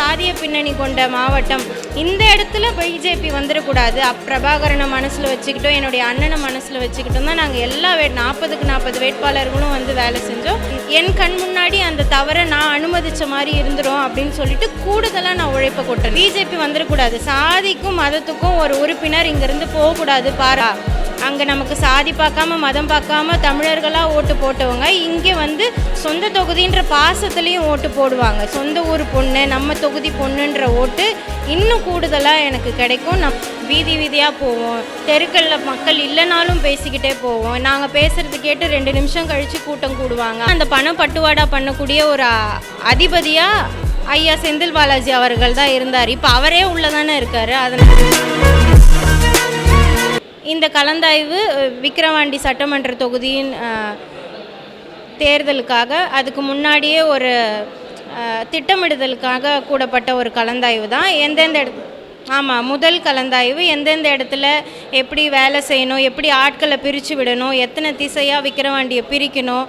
சாதிய பின்னணி கொண்ட மாவட்டம். இந்த இடத்துல பிஜேபி வந்துடக்கூடாது அப் பிரபாகரனை மனசில் வச்சுக்கிட்டோம் என்னுடைய அண்ணனை மனசில் வச்சுக்கிட்டோம் தான் நாங்கள் எல்லா வே நாற்பதுக்கு நாற்பது வேட்பாளர்களும் வந்து வேலை செஞ்சோம். என் கண் முன்னாடி அந்த தவறை நான் அனுமதித்த மாதிரி இருந்துரும் அப்படின்னு சொல்லிட்டு கூடுதலாக நான் உழைப்பை கொட்டேன் பிஜேபி வந்துடக்கூடாது சாதிக்கும் மதத்துக்கும் ஒரு உறுப்பினர் இங்கேருந்து போகக்கூடாது பாரா. அங்கே நமக்கு சாதி பார்க்காம மதம் பார்க்காம தமிழர்களாக ஓட்டு போட்டவங்க இங்கே வந்து சொந்த தொகுதின்ற பாசத்துலேயும் ஓட்டு போடுவாங்க. சொந்த ஊர் பொண்ணு நம்ம தொகுதி பொண்ணுன்ற ஓட்டு இன்னும் கூடுதலாக எனக்கு கிடைக்கும். நம் வீதி வீதியாக போவோம். தெருக்களில் மக்கள் இல்லைனாலும் பேசிக்கிட்டே போவோம். நாங்கள் பேசுறது கேட்டு ரெண்டு நிமிஷம் கழித்து கூட்டம் கூடுவாங்க. அந்த பணம் பட்டுவாடா பண்ணக்கூடிய ஒரு அதிபதியாக ஐயா செந்தில் பாலாஜி அவர்கள் தான் இருந்தார். இப்போ அவரே உள்ளதானே இருக்கார். அதனால் இந்த கலந்தாய்வு விக்கிரவாண்டி சட்டமன்ற தொகுதியின் தேர்தலுக்காக அதுக்கு முன்னாடியே ஒரு திட்டமிடுதலுக்காக கூடப்பட்ட ஒரு கலந்தாய்வு தான். எந்தெந்த இடத்து ஆமாம் முதல் கலந்தாய்வு எந்தெந்த இடத்துல எப்படி வேலை செய்யணும் எப்படி ஆட்களை பிரித்து விடணும் எத்தனை திசையாக விக்கிரவாண்டியை பிரிக்கணும்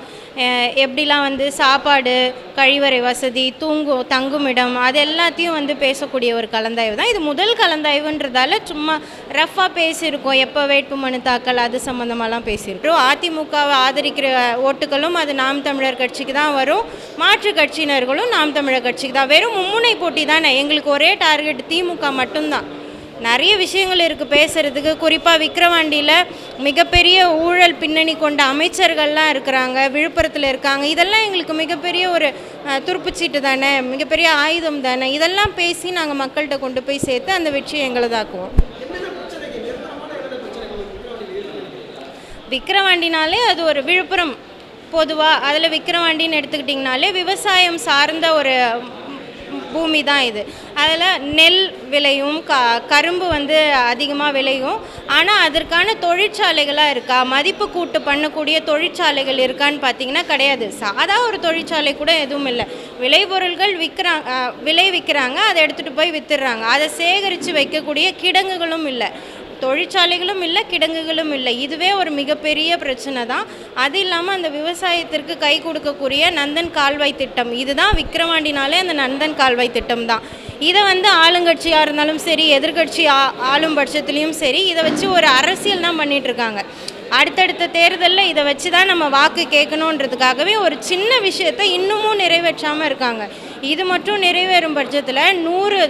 எப்படிலாம் வந்து சாப்பாடு கழிவறை வசதி தூங்கும் தங்குமிடம் அது எல்லாத்தையும் வந்து பேசக்கூடிய ஒரு கலந்தாய்வு தான். இது முதல் கலந்தாய்வுன்றதால சும்மா ரஃப்பாக பேசியிருக்கோம். எப்போ வேட்புமனு தாக்கல் அது சம்மந்தமாலாம் பேசியிருக்கிறோம் அதிமுகவை ஆதரிக்கிற ஓட்டுகளும் அது நாம் தமிழர் கட்சிக்கு தான் வரும். மாற்று கட்சியினர்களும் நாம் தமிழர் கட்சிக்கு தான். வெறும் மும்முனை போட்டி தானே. எங்களுக்கு ஒரே டார்கெட் திமுக மட்டும்தான். நிறைய விஷயங்கள் இருக்குது பேசுகிறதுக்கு குறிப்பாக விக்கிரவாண்டியில் மிகப்பெரிய ஊழல் பின்னணி கொண்ட அமைச்சர்கள்லாம் இருக்கிறாங்க விழுப்புரத்தில் இருக்காங்க. இதெல்லாம் எங்களுக்கு மிகப்பெரிய ஒரு துருப்புச்சீட்டு தானே மிகப்பெரிய ஆயுதம் தானே. இதெல்லாம் பேசி நாங்கள் மக்கள்கிட்ட கொண்டு போய் சேர்த்து அந்த வெற்றியை எங்களதாக்குவோம் விக்கிரவாண்டினாலே அது ஒரு விழுப்புரம் பொதுவாக அதில் விக்கிரவாண்டின்னு எடுத்துக்கிட்டிங்கனாலே விவசாயம் சார்ந்த ஒரு பூமி தான் இது. அதில் நெல் விளையும் க கரும்பு வந்து அதிகமாக விளையும். ஆனால் அதற்கான தொழிற்சாலைகளாக இருக்கா? மதிப்பு கூட்டு பண்ணக்கூடிய தொழிற்சாலைகள் இருக்கான்னு பார்த்தீங்கன்னா கிடையாது. சாதா ஒரு தொழிற்சாலை கூட எதுவும் இல்லை. விளைபொருள்கள் விற்கிறாங்க விளைவிக்கிறாங்க அதை எடுத்துகிட்டு போய் விற்றுறாங்க அதை சேகரித்து வைக்கக்கூடிய கிடங்குகளும் இல்லை. தொழிற்சாலைகளும் இல்லை கிடங்குகளும் இல்லை. இதுவே ஒரு மிகப்பெரிய பிரச்சனை தான். அது இல்லாமல் அந்த விவசாயத்திற்கு கை கொடுக்கக்கூடிய நந்தன் கால்வாய் திட்டம். இதுதான் விக்கிரவாண்டினாலே அந்த நந்தன் கால்வாய் திட்டம் தான். இதை வந்து ஆளுங்கட்சியாக இருந்தாலும் சரி எதிர்கட்சி ஆ ஆளும் பட்சத்துலேயும் சரி இதை வச்சு ஒரு அரசியல் தான் பண்ணிகிட்ருக்காங்க இருக்காங்க. அடுத்தடுத்த தேர்தலில் இதை வச்சு தான் நம்ம வாக்கு கேட்கணுன்றதுக்காகவே ஒரு சின்ன விஷயத்தை இன்னமும் நிறைவேற்றாமல் இருக்காங்க. இது மட்டும் நிறைவேறும் பட்சத்தில் நூறு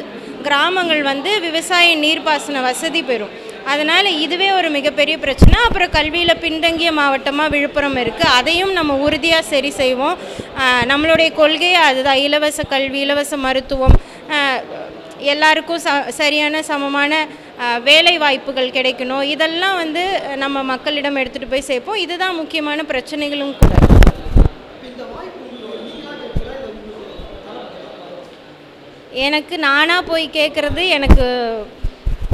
கிராமங்கள் வந்து விவசாய நீர்ப்பாசன வசதி பெறும். அதனால் இதுவே ஒரு மிகப்பெரிய பிரச்சனை. அப்புறம் கல்வியில் பின்தங்கிய மாவட்டமாக விழுப்புரம் இருக்குது அதையும் நம்ம உறுதியாக சரி செய்வோம். நம்மளுடைய கொள்கையே அதுதான். இலவச கல்வி இலவச மருத்துவம் எல்லாருக்கும் ச சரியான சமமான வேலை வாய்ப்புகள் கிடைக்கணும். இதெல்லாம் வந்து நம்ம மக்களிடம் எடுத்துகிட்டு போய் சேர்ப்போம். இதுதான் முக்கியமான பிரச்சனைகளும் கூட. எனக்கு நானாக போய் கேட்குறது எனக்கு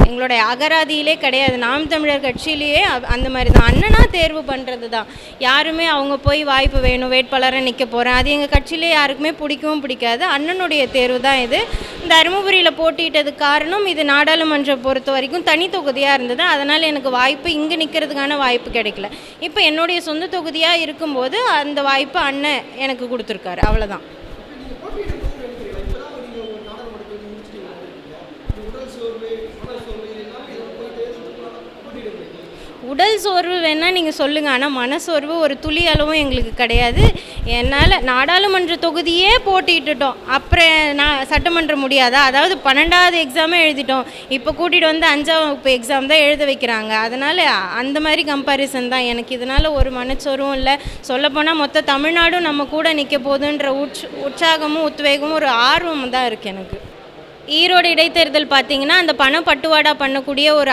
எங்களுடைய அகராதியிலே கிடையாது. நாம் தமிழர் கட்சியிலேயே அந்த மாதிரி தான். அண்ணனா தேர்வு பண்ணுறது தான் யாருமே அவங்க போய் வாய்ப்பு வேணும் வேட்பாளராக நிற்க போகிறேன் அது எங்கள் கட்சியிலே யாருக்குமே பிடிக்கவும் பிடிக்காது. அண்ணனுடைய தேர்வு தான் இது தருமபுரியில் போட்டியிட்டதுக்கு காரணம் இது நாடாளுமன்றம் பொறுத்த வரைக்கும் தனி தொகுதியாக இருந்தது. அதனால் எனக்கு வாய்ப்பு இங்கே நிற்கிறதுக்கான வாய்ப்பு கிடைக்கல. இப்போ என்னுடைய சொந்த தொகுதியாக இருக்கும்போது அந்த வாய்ப்பு அண்ணன் எனக்கு கொடுத்துருக்காரு. அவ்வளோதான் உடல் சோர்வு வேணால் நீங்கள் சொல்லுங்கள் ஆனால் மனசோர்வு ஒரு துளி அளவும் எங்களுக்கு கிடையாது. என்னால் நாடாளுமன்ற தொகுதியே போட்டிட்டுட்டோம். அப்புறம் நான் சட்டமன்றம் முடியாதா? அதாவது பன்னெண்டாவது எக்ஸாமே எழுதிட்டோம். இப்போ கூட்டிகிட்டு வந்து அஞ்சாம் வகுப்பு எக்ஸாம் தான் எழுத வைக்கிறாங்க. அதனால் அந்த மாதிரி கம்பாரிசன் தான். எனக்கு இதனால் ஒரு மனச்சோர்வும் இல்லை. சொல்லப்போனால் மொத்த தமிழ்நாடும் நம்ம கூட நிற்க போகுதுன்ற உற்ச உற்சாகமும் உத்வேகமும் ஒரு ஆர்வமும் தான் இருக்குது எனக்கு. ஈரோடு இடைத்தேர்தல் பார்த்தீங்கன்னா அந்த பணம் பட்டுவாடா பண்ணக்கூடிய ஒரு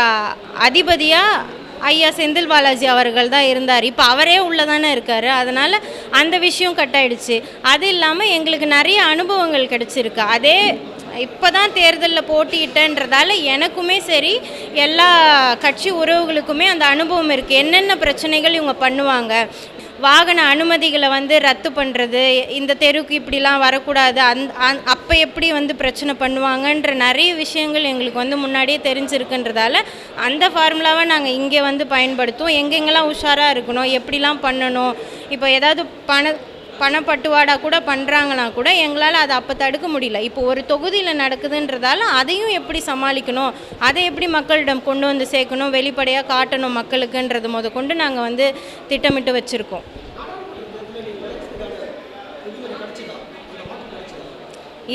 அதிபதியாக ஐயா செந்தில் பாலாஜி அவர்கள் தான் இருந்தார். இப்போ அவரே உள்ளே தானே இருக்கார். அதனால் அந்த விஷயம் கட் ஆயிடுச்சு. அது இல்லாமல் எங்களுக்கு நிறைய அனுபவங்கள் கிடச்சிருக்கு. அதே இப்போ தான் தேர்தலில் போட்டியிட்டன்றதால எனக்குமே சரி எல்லா கட்சி உறவுகளுக்குமே அந்த அனுபவம் இருக்குது என்னென்ன பிரச்சனைகள் இவங்க பண்ணுவாங்க? வாகன அனுமதிகளை வந்து ரத்து பண்ணுறது இந்த தெருவுக்கு இப்படிலாம் வரக்கூடாது அந் அந் அப்போ எப்படி வந்து பிரச்சனை பண்ணுவாங்கன்ற நிறைய விஷயங்கள் எங்களுக்கு வந்து முன்னாடியே தெரிஞ்சிருக்குன்றதால அந்த ஃபார்முலாவை நாங்கள் இங்கே வந்து பயன்படுத்துவோம். எங்கெங்கெல்லாம் உஷாராக இருக்கணும் எப்படிலாம் பண்ணணும் இப்போ ஏதாவது பண பணப்பட்டுவாடா கூட பண்ணுறாங்கன்னா கூட எங்களால் அதை அப்போ தடுக்க முடியல. இப்போ ஒரு தொகுதியில் நடக்குதுன்றதால அதையும் எப்படி சமாளிக்கணும்? அதை எப்படி மக்களிடம் கொண்டு வந்து சேர்க்கணும்? வெளிப்படையாக காட்டணும் மக்களுக்குன்றது முத கொண்டு நாங்கள் வந்து திட்டமிட்டு வச்சுருக்கோம்.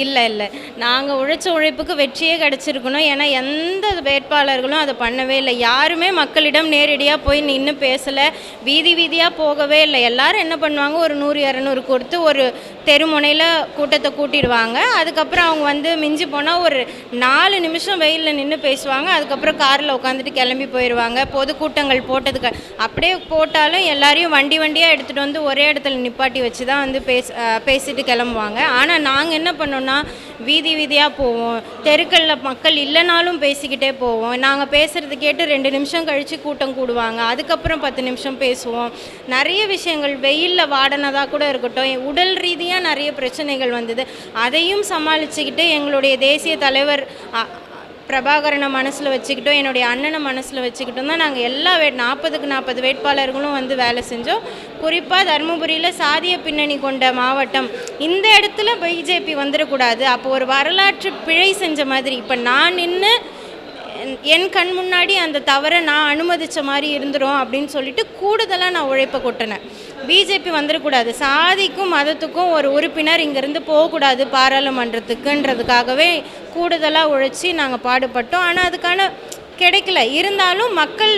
இல்லை இல்லை. நாங்கள் உழைச்ச உழைப்புக்கு வெற்றியே கிடச்சிருக்கணும். ஏன்னா எந்த வேட்பாளர்களும் அதை பண்ணவே இல்லை. யாருமே மக்களிடம் நேரடியாக போய் நின்று பேசலை. வீதி வீதியாக போகவே இல்லை. எல்லாரும் என்ன பண்ணுவாங்க? ஒரு நூறு இரநூறு கொடுத்து ஒரு தெருமுனையில் கூட்டத்தை கூட்டிடுவாங்க. அதுக்கப்புறம் அவங்க வந்து மிஞ்சி போனால் ஒரு நாலு நிமிஷம் வெயிலில் நின்று பேசுவாங்க. அதுக்கப்புறம் காரில் உட்காந்துட்டு கிளம்பி போயிடுவாங்க. பொதுக்கூட்டங்கள் போட்டதுக்கு அப்படியே போட்டாலும் எல்லாரையும் வண்டி வண்டியாக எடுத்துகிட்டு வந்து ஒரே இடத்துல நிப்பாட்டி வச்சு தான் வந்து பேச பேசிட்டு கிளம்புவாங்க. ஆனால் நாங்கள் என்ன பண்ணோம்னா வீதி வீதியாக போவோம். தெருக்களில் மக்கள் இல்லைனாலும் பேசிக்கிட்டே போவோம். நாங்கள் பேசுகிறது கேட்டு ரெண்டு நிமிஷம் கழித்து கூட்டம் கூடுவாங்க. அதுக்கப்புறம் பத்து நிமிஷம் பேசுவோம். நிறைய விஷயங்கள் வெயிலில் வாடினதாக கூட இருக்கட்டும். உடல் ரீதியாக நிறைய பிரச்சனைகள் வந்தது. அதையும் சமாளிச்சுக்கிட்டு எங்களுடைய தேசிய தலைவர் பிரபாகரனை மனசில் வச்சுக்கிட்டோம் என்னுடைய அண்ணனை மனசில் வச்சுக்கிட்டோம் தான் நாங்கள் எல்லா வே நாற்பதுக்கு நாற்பது வேட்பாளர்களும் வந்து வேலை செஞ்சோம். குறிப்பாக தருமபுரியில் சாதிய பின்னணி கொண்ட மாவட்டம் இந்த இடத்துல பிஜேபி வந்துடக்கூடாது. அப்போ ஒரு வரலாற்று பிழை செஞ்ச மாதிரி இப்போ நான் நின்று என் கண் முன்னாடி அந்த தவறை நான் அனுமதித்த மாதிரி இருந்துடும் அப்படின்னு சொல்லிட்டு கூடுதலாக நான் உழைப்பை கொட்டினேன். பிஜேபி வந்துடக்கூடாது சாதிக்கும் மதத்துக்கும் ஒரு உறுப்பினர் இங்கேருந்து போகக்கூடாது பாராளுமன்றத்துக்குன்றதுக்காகவே கூடுதலாக உழைச்சி நாங்கள் பாடுபட்டோம். ஆனால் அதுக்கான கிடைக்கல. இருந்தாலும் மக்கள்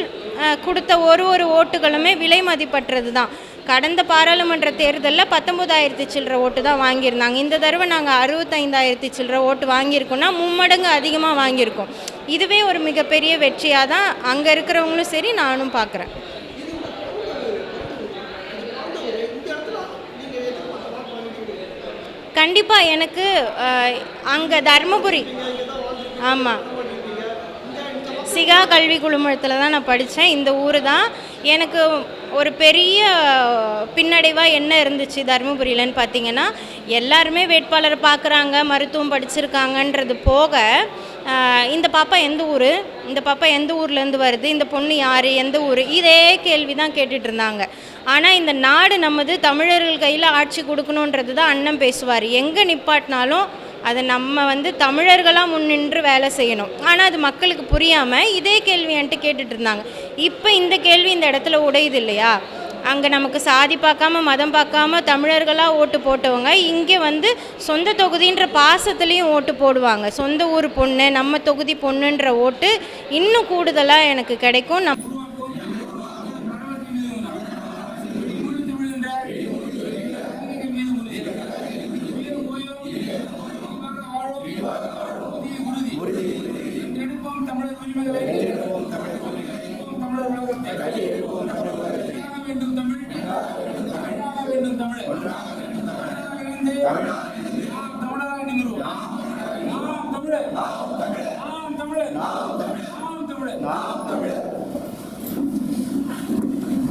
கொடுத்த ஒரு ஒரு ஓட்டுகளுமே விலை மதிப்பற்றது தான் கடந்த பாராளுமன்ற தேர்தலில் பத்தொம்போதாயிரத்தி சில்லற ஓட்டு தான் வாங்கியிருந்தாங்க. இந்த தடவை நாங்கள் அறுபத்தைந்தாயிரத்தி சில்லற ஓட்டு வாங்கியிருக்கோம்னா மும்மடங்கு அதிகமாக வாங்கியிருக்கோம். இதுவே ஒரு மிகப்பெரிய வெற்றியாக தான் அங்கே இருக்கிறவங்களும் சரி நானும் பார்க்குறேன் கண்டிப்பாக எனக்கு அங்கே தருமபுரி. ஆமாம் சிகா கல்வி குழுமத்தில் தான் நான் படித்தேன் இந்த ஊர் தான். எனக்கு ஒரு பெரிய பின்னடைவாக என்ன இருந்துச்சு தருமபுரியிலன்னு பார்த்தீங்கன்னா எல்லாருமே வேட்பாளரை பார்க்குறாங்க மருத்துவம் படிச்சிருக்காங்கன்றது போக இந்த பாப்பா எந்த ஊர்? இந்த பாப்பா எந்த ஊர்லேருந்து வருது? இந்த பொண்ணு யார்? எந்த ஊர்? இதே கேள்வி தான் கேட்டுட்டு இருந்தாங்க. ஆனால் இந்த நாடு நமது தமிழர்கள் கையில் ஆட்சி கொடுக்கணுன்றது தான் அண்ணன் பேசுவார். எங்கே நிப்பாட்டினாலும் அதை நம்ம வந்து தமிழர்களாக முன்னின்று வேலை செய்யணும். ஆனால் அது மக்களுக்கு புரியாமல் இதே கேள்வி என்கிட்ட கேட்டுட்டு இருந்தாங்க. இப்போ இந்த கேள்வி இந்த இடத்துல உடையுது இல்லையா? அங்கே நமக்கு சாதி பார்க்காம மதம் பார்க்காம தமிழர்களாக ஓட்டு போட்டவங்க இங்கே வந்து சொந்த தொகுதின்ற பாசத்துலேயும் ஓட்டு போடுவாங்க. சொந்த ஊர் பொண்ணு நம்ம தொகுதி பொண்ணுன்ற ஓட்டு இன்னும் கூடுதலாக எனக்கு கிடைக்கும். நம் ஒன்றாக